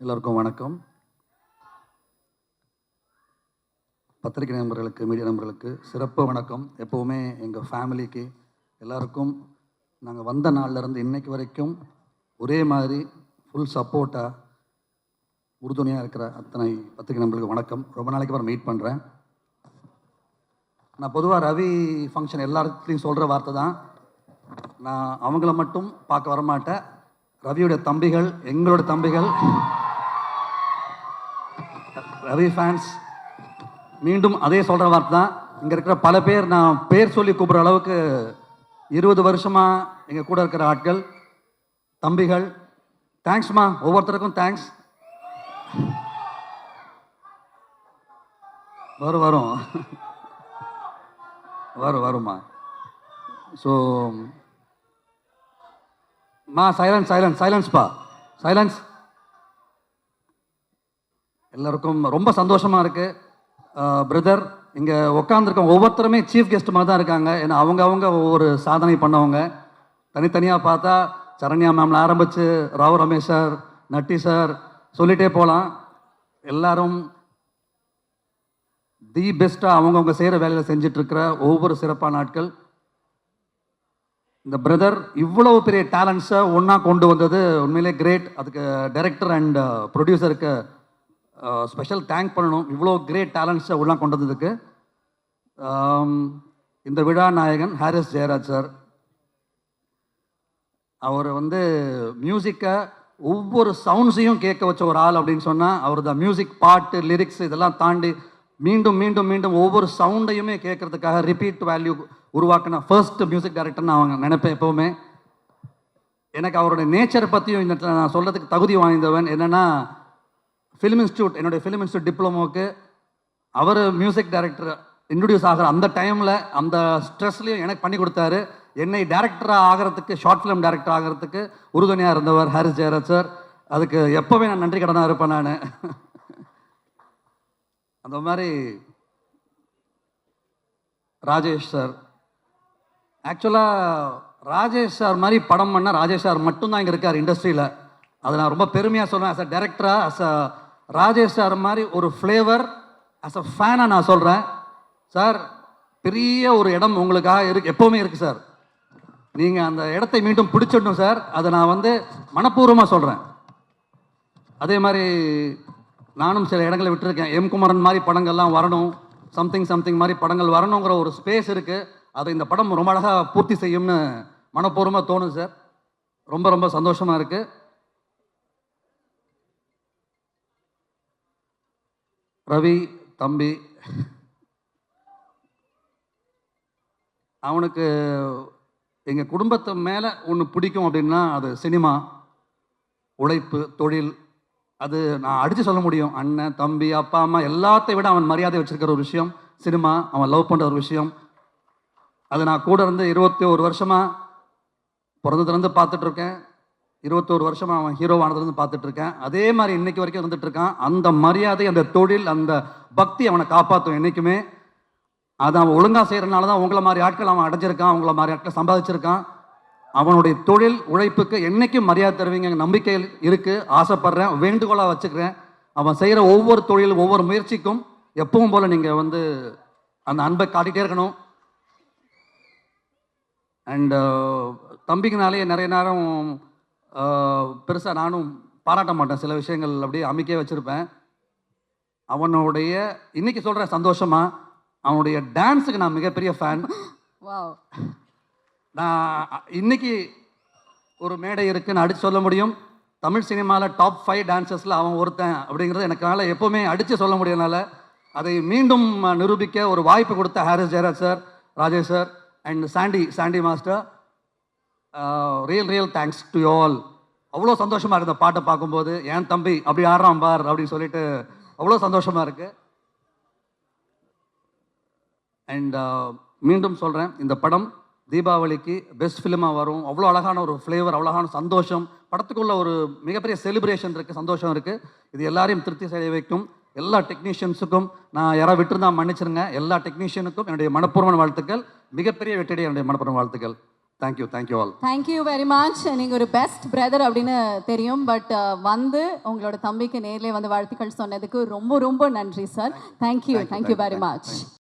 எல்லோருக்கும் வணக்கம். பத்திரிகை நண்பர்களுக்கு மீடியா நண்பர்களுக்கு சிறப்பு வணக்கம். எப்போவுமே எங்கள் ஃபேமிலிக்கு எல்லாருக்கும் நாங்கள் வந்த நாள்லேருந்து இன்னைக்கு வரைக்கும் ஒரே மாதிரி ஃபுல் சப்போர்ட்டாக உறுதுணையாக இருக்கிற அத்தனை பத்திரிகை நண்பர்களுக்கு வணக்கம். ரொம்ப நாளைக்கு அப்புறம் மீட் பண்ணுறேன் நான் பொதுவாக ரவி ஃபங்க்ஷன் எல்லாத்துலேயும் சொல்கிற வார்த்தை தான். நான் அவங்கள மட்டும் பார்க்க வரமாட்டேன். ரவியோட தம்பிகள் எங்களோட தம்பிகள் ரவி ஃபேன்ஸ் மீண்டும் அதே சொல்கிற வார்த்தை தான். இங்கே இருக்கிற பல பேர் நான் பேர் சொல்லி கூப்பிட்ற அளவுக்கு இருபது வருஷமாக எங்கள் கூட இருக்கிற ஆட்கள் தம்பிகள் தேங்க்ஸ்மா ஒவ்வொருத்தருக்கும் தேங்க்ஸ் வரும் வரும். வரும் வரும்மா. ஸோ மா சைலன்ஸ் சைலன்ஸ் சைலன்ஸ்ப்பா சைலன்ஸ் எல்லாருக்கும் ரொம்ப சந்தோஷமாக இருக்குது பிரதர் இங்கே உட்காந்துருக்க ஒவ்வொருத்தருமே சீஃப் கெஸ்ட் மாதிரி தான் இருக்காங்க. ஏன்னா அவங்க அவங்க ஒவ்வொரு சாதனை பண்ணவங்க. தனித்தனியாக பார்த்தா சரண்யா மேம்ல ஆரம்பித்து ராவ் ரமேஷ் சார் நட்டி சார் சொல்லிகிட்டே போகலாம் எல்லாரும் தி பெஸ்ட்டாக அவங்கவுங்க செய்கிற வேலையில் செஞ்சிட்ருக்கிற ஒவ்வொரு சிறப்பான நாட்கள். இந்த பிரதர் இவ்வளவு பெரிய டேலண்ட்ஸை ஒன்றா கொண்டு வந்தது உண்மையிலே கிரேட் அதுக்கு டைரக்டர் அண்ட் ப்ரொடியூசருக்கு ஸ்பெஷல் தேங்க் பண்ணணும். இவ்வளோ கிரேட் டேலண்ட்ஸை உள்ளே கொண்டு வந்ததுக்கு இந்த விழா நாயகன் ஹாரிஸ் ஜெயராஜ் சார். அவர் வந்து மியூசிக்கை ஒவ்வொரு சவுண்ட்ஸையும் கேட்க வச்ச ஒரு ஆள் அப்படின்னு சொன்னால் அவர் தான். மியூசிக் பாட்டு லிரிக்ஸ் இதெல்லாம் தாண்டி மீண்டும் மீண்டும் மீண்டும் ஒவ்வொரு சவுண்டையுமே கேட்கறதுக்காக ரிப்பீட் வேல்யூ உருவாக்கின ஃபர்ஸ்ட் மியூசிக் டைரக்டர்னு அவங்க நினைப்பேன் எப்போவுமே. எனக்கு அவருடைய நேச்சரை பற்றியும் இந்த நான் சொல்கிறதுக்கு தகுதி வாய்ந்தவன். என்னென்னா ஃபிலிம் இன்ஸ்டியூட் என்னுடைய ஃபிலிம் இன்ஸ்டியூட் டிப்ளமோக்கு அவர் மியூசிக் டைரக்டர் இன்ட்ரடியூஸ் ஆகிற அந்த டைமில் அந்த ஸ்ட்ரெஸ்லையும் எனக்கு பண்ணி கொடுத்தாரு. என்னை டேரக்டராக ஆகிறதுக்கு ஷார்ட் ஃபிலிம் டேரக்டர் ஆகிறதுக்கு உறுதுணையாக இருந்தவர் ஹாரிஸ் ஜெயராஜ் சார். அதுக்கு எப்போவே நான் நன்றி கடனாக இருப்பேன் நான். அந்த மாதிரி ராஜேஷ் சார். ஆக்சுவலாக ராஜேஷ் சார் மாதிரி படம் பண்ணால் ராஜேஷ் சார் மட்டும்தான் இங்கே இருக்கார் இண்டஸ்ட்ரியில் அதை நான் ரொம்ப பெருமையாக சொல்லுவேன் ஆஸ் அ டேரக்டராக ஆஸ் அ ராஜேஷ் சார் மாதிரி ஒரு ஃப்ளேவர் அஸ் அ ஃபேனாக நான் சொல்கிறேன் சார் பெரிய ஒரு இடம் உங்களுக்காக இருக்கு எப்போவுமே இருக்குது சார் நீங்கள் அந்த இடத்தை மீண்டும் பிடிச்சிடணும் சார் அதை நான் வந்து மனப்பூர்வமாக சொல்கிறேன் அதே மாதிரி நானும் சில இடங்களை விட்டுருக்கேன். எம் குமரன் மாதிரி படங்கள்லாம் வரணும். சம்திங் சம்திங் மாதிரி படங்கள் வரணுங்கிற ஒரு ஸ்பேஸ் இருக்குது அதை இந்த படம் ரொம்ப அழகாக பூர்த்தி செய்யும்னு மனப்பூர்வமாக தோணும் சார் ரொம்ப ரொம்ப சந்தோஷமாக இருக்குது ரவி தம்பி. அவனுக்கு எங்கள் குடும்பத்து மேலே ஒன்று பிடிக்கும் அப்படின்னா அது சினிமா உழைப்பு தொழில். அது நான் அடித்து சொல்ல முடியும். அண்ணன் தம்பி அப்பா அம்மா எல்லாத்தையும் விட அவன் மரியாதை வச்சுருக்கிற ஒரு விஷயம். சினிமா அவன் லவ் பண்ணுற ஒரு விஷயம். அது நான் கூட இருந்து இருபத்தி ஒரு வருஷமாக பிறந்ததுலேருந்து பார்த்துட்டு இருக்கேன். இருபத்தோரு வருஷமாக அவன் ஹீரோவானதுலேருந்து பார்த்துட்டு இருக்கேன் அதே மாதிரி இன்னைக்கு வரைக்கும் இருந்துட்டு இருக்கான் அந்த மரியாதை அந்த தொழில் அந்த பக்தி அவனை காப்பாற்றும் என்றைக்குமே அதை அவன் ஒழுங்காக செய்கிறனால தான் உங்களை மாதிரி ஆட்கள் அவன் அடைஞ்சிருக்கான் உங்களை மாதிரி ஆட்கள் சம்பாதிச்சிருக்கான். அவனுடைய தொழில் உழைப்புக்கு என்னைக்கும் மரியாதை தருவீங்க நம்பிக்கை இருக்குது ஆசைப்படுறேன் வேண்டுகோளாக வச்சுக்கிறேன். அவன் செய்கிற ஒவ்வொரு தொழில் ஒவ்வொரு முயற்சிக்கும் எப்பவும் போல் நீங்கள் வந்து அந்த அன்பை காட்டிகிட்டே இருக்கணும். அண்டு தம்பிக்குனாலே நிறைய நேரம் பெருசாக நானும் பாராட்ட மாட்டேன். சில விஷயங்கள் அப்படியே அமைக்கே வச்சுருப்பேன். அவனுடைய இன்னைக்கு சொல்கிறேன் சந்தோஷமா அவனுடைய டான்ஸுக்கு நான் மிகப்பெரிய ஃபேன் நான் இன்னைக்கு ஒரு மேடை இருக்குன்னு அடிச்சு சொல்ல முடியும். தமிழ் சினிமாவில் டாப் ஃபைவ் டான்சர்ஸில் அவன் ஒருத்தன் அப்படிங்கிறது எனக்கால எப்போவுமே அடித்து சொல்ல முடியனால அதை மீண்டும் நிரூபிக்க ஒரு வாய்ப்பு கொடுத்த Harris Jayaraj sir Rajesh sir and Sandy Sandy master real real thanks to all அவ்வளோ சந்தோஷமாக இருந்த பாட்டை பார்க்கும்போது என் தம்பி அப்படி ஆடுறான் பார் அப்படின்னு சொல்லிட்டு அவ்வளோ சந்தோஷமாக இருக்குது அண்ட் மீண்டும் சொல்கிறேன் இந்த படம் தீபாவளிக்கு பெஸ்ட் ஃபிலிமாக வரும். அவ்வளோ அழகான ஒரு ஃப்ளேவர் அவ்வளோ அழகான சந்தோஷம். படத்துக்குள்ள ஒரு மிகப்பெரிய செலிப்ரேஷன் இருக்குது சந்தோஷம் இருக்குது இது எல்லாரையும் திருப்தி செய்ய வைக்கும். எல்லா டெக்னீஷியன்ஸுக்கும் நான் யாராவது விட்டுருந்தா மன்னிச்சிருங்க. எல்லா டெக்னீஷியனுக்கும் என்னுடைய மனப்பூர்வமான வாழ்த்துக்கள். மிகப்பெரிய வெற்றியடைய என்னுடைய மனப்பூர்வ வாழ்த்துக்கள். Thank you thank you all thank you very much நீங்கள் ஒரு பெஸ்ட் பிரதர் அப்படின்னு தெரியும் பட் வந்து உங்களோட தம்பிக்கு நேர்லயே வந்து வாழ்த்துக்கள் சொன்னதுக்கு ரொம்ப ரொம்ப நன்றி sir thank you you, thank you thank you, very much.